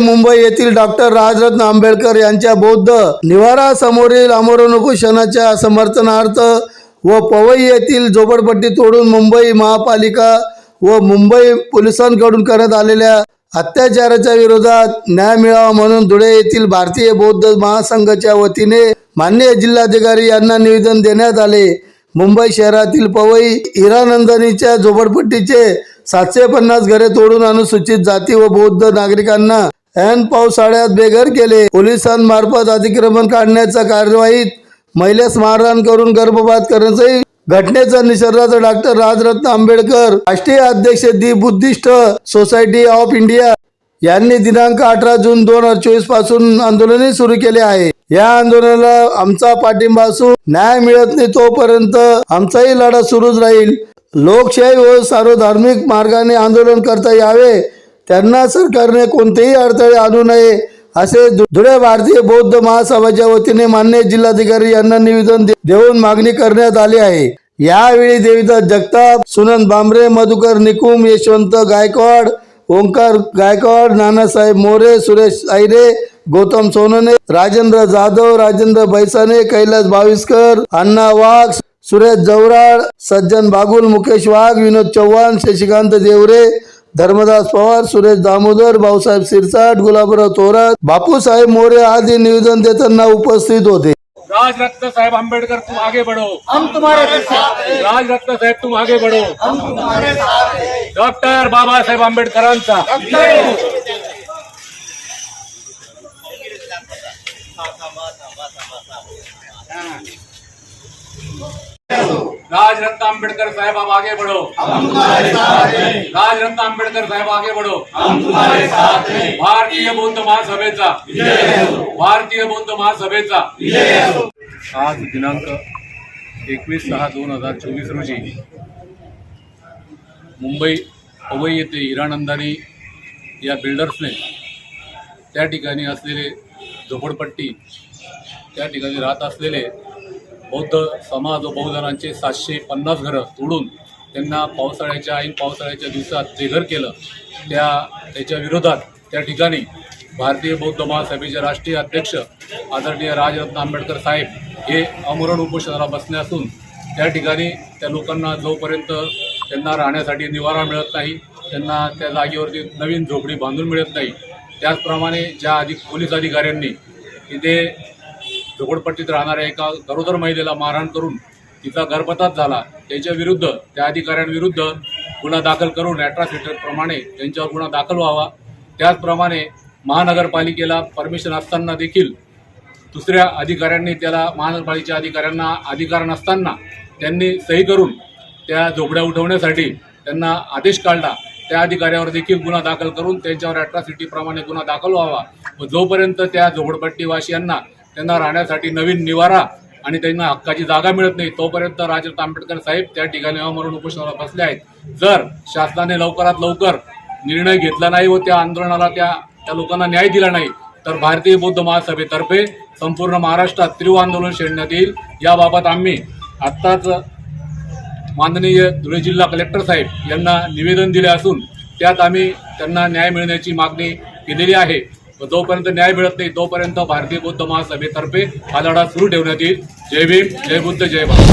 मुंबई येथील डॉक्टर राजरत्न आंबेडकर यांच्या बौद्ध निवारा समोरील आमरण समर्थनार्थ व पवई येथील झोपडपट्टी तोडून मुंबई महापालिका व मुंबई पोलिसांकडून करण्यात आलेल्या अत्याचाराच्या विरोधात न्याय मिळावा म्हणून धुळे येथील भारतीय बौद्ध महासंघाच्या वतीने माननीय जिल्हाधिकारी यांना निवेदन देण्यात आले. मुंबई शहरातील पवई हिरानंदनीच्या झोपडपट्टीचे सातशे पन्नास घरे तोडून अनुसूचित जाती व बौद्ध नागरिकांना ऐन पावसाळ्यात बेघर केले. पोलिसांमार्फत अतिक्रमण काढण्याच्या कार्यवाहीत महिलेस मारहाण करून गर्भपात करण्याचाही घटनेचा निसर्गाचा डॉक्टर राजरत्न आंबेडकर राष्ट्रीय अध्यक्ष the Buddhist society of India यांनी दिनांक अठरा जून दोन हजार चोवीसपासून आंदोलन सुरू केले आहे. या आंदोलनाला आमचा पाठिंबा असून न्याय मिळत नाही तोपर्यंत आमचाही लढा सुरूच राहील. लोकशाही व सार्वधार्मिक मार्गाने आंदोलन करता यावे त्यांना सरकारने कोणतेही अडथळे आणू नये असे धुळे भारतीय बौद्ध महासभाच्या वतीने मान्य जिल्हाधिकारी यांना निवेदन देऊन मागणी करण्यात आली आहे. यावेळी देविदास जगताप सुनंद बांबरे मधुकर निकुम यशवंत गायकवाड ओंकार गायकवाड नानासाहेब मोरे सुरेश आयरे गौतम सोनने राजेंद्र जाधव राजेंद्र बैसाने कैलास बाविस्कर अण्णा वाघ सुरेश जवराळ सज्जन बागुल मुकेश वाघ विनोद चव्हाण शशिकांत देवरे धर्मदास पवार सुरेश दामोदर भाऊसाहेब सिरसाट गुलाबराव थोरात बापूसाहेब मोरे आदी निवेदन देताना उपस्थित होते. राजरत्न साहेब आम्बेडकर तुम आगे बढ़ो. हम तुम्हारे साथ हैं राजरत्न साहेब तुम आगे बढ़ो. हम तुम्हारे साथ हैं. डॉक्टर बाबासाहेब आंबेडकरांचा. राजरत्न आंबेडकर साहेब आप आगे बढ़ो। राजरत्न आंबेडकर साहेब आगे बढ़ो। भारतीय बौद्ध महासभेचा। भारतीय बौद्ध महासभेचा। आज दिनांक एकवीस सहा दोन हजार चोवीस रोजी मुंबई पवई येथे हिरानंदानी या बिल्डर्सने त्या ठिकाणी असलेले झोपडपट्टी त्या ठिकाणी राहत असलेले बौद्ध समाज व बहुजनांचे सातशे पन्नास घरं तोडून त्यांना पावसाळ्याच्या ऐन पावसाळ्याच्या दिवसात जे घर केलं त्या त्याच्या विरोधात त्या ठिकाणी भारतीय बौद्ध महासभेचे राष्ट्रीय अध्यक्ष आदरणीय राजरत्न आंबेडकर साहेब हे अमरण उपोषणाला बसले असून त्या ठिकाणी त्या लोकांना जोपर्यंत त्यांना राहण्यासाठी निवारा मिळत नाही त्यांना त्या जागेवरती नवीन झोपडी बांधून मिळत नाही त्याचप्रमाणे ज्या अधिक पोलीस अधिकाऱ्यांनी तिथे झोपडपट्टीत राहणाऱ्या एका गरोदर महिलेला मारहाण करून तिचा गर्भपात झाला. त्याच्या विरुद्ध त्या अधिकाऱ्यांविरुद्ध गुन्हा दाखल करून प्रमाणे त्यांच्यावर गुन्हा दाखल व्हावा. त्याचप्रमाणे महानगरपालिकेला परमिशन असताना देखील दुसऱ्या अधिकाऱ्यांनी त्याला महानगरपालिकेच्या अधिकाऱ्यांना अधिकार नसताना त्यांनी सही करून त्या झोपड्या उठवण्यासाठी त्यांना आदेश काढला. त्या अधिकाऱ्यावर देखील गुन्हा दाखल करून त्यांच्यावर अट्रॉसिटीप्रमाणे गुन्हा दाखल व्हावा. व जोपर्यंत त्या झोपडपट्टीवासियांना त्यांना राहण्यासाठी नवीन निवारा आणि त्यांना हक्काची जागा मिळत नाही तोपर्यंत राजरत्न आंबेडकर साहेब त्या ठिकाणी अमरण उपोषणाला बसले आहेत. जर शासनाने लवकरात लवकर निर्णय घेतला नाही व त्या आंदोलनाला त्या त्या लोकांना न्याय दिला नाही तर भारतीय बौद्ध महासभेतर्फे संपूर्ण महाराष्ट्रात तीव्र आंदोलन छेडण्यात येईल. याबाबत आम्ही आत्ताच माननीय धुळे जिल्हा कलेक्टर साहेब यांना निवेदन दिले असून त्यात आम्ही त्यांना न्याय मिळण्याची मागणी केलेली आहे. जोपर्यंत न्याय मिळत नाही तोपर्यंत भारतीय बुद्ध महासभेतर्फे हा लढा सुरू ठेवण्यात येईल. जय भीम जय बुद्ध जय भारत.